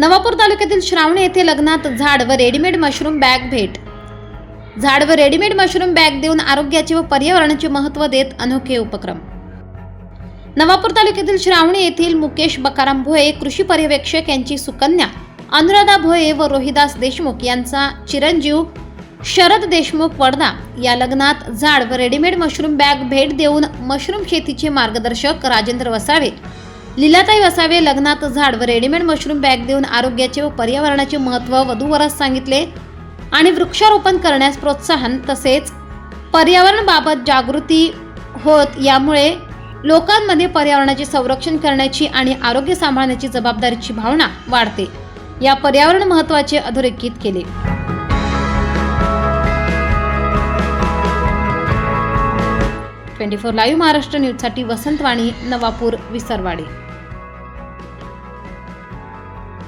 नवापूर तालुक्यातील श्रावणी येथे लग्नात झाड व रेडीमेड मशरूम बॅग भेट. झाड व रेडीमेड मशरूम बॅग देऊन आरोग्याचे व पर्यावरणाचे महत्त्व देत अनोखे उपक्रम. नवापूर तालुक्यातील श्रावणी येथील मुकेश बकाराम भोये कृषी पर्यवेक्षक यांची सुकन्या अनुराधा भोये व रोहिदास देशमुख यांचा चिरंजीव शरद देशमुख वडदा या लग्नात झाड व रेडीमेड मशरूम बॅग भेट देऊन मशरूम शेतीचे मार्गदर्शक राजेंद्र वसावे लीलाताई वसावे लग्नात झाड व रेडीमेड मशरूम बॅग देऊन आरोग्याचे व पर्यावरणाचे महत्त्व वधूवरास सांगितले आणि वृक्षारोपण करण्यास प्रोत्साहन तसेच पर्यावरणाबाबत जागृती होत यामुळे लोकांमध्ये पर्यावरणाचे संरक्षण करण्याची आणि आरोग्य सांभाळण्याची जबाबदारीची भावना वाढते. या पर्यावरण महत्त्वाचे अधोरेखित केले. ट्वेंटी फोर लाईव्ह महाराष्ट्र न्यूजसाठी वसंतवाणी नवापूर विसरवाडी.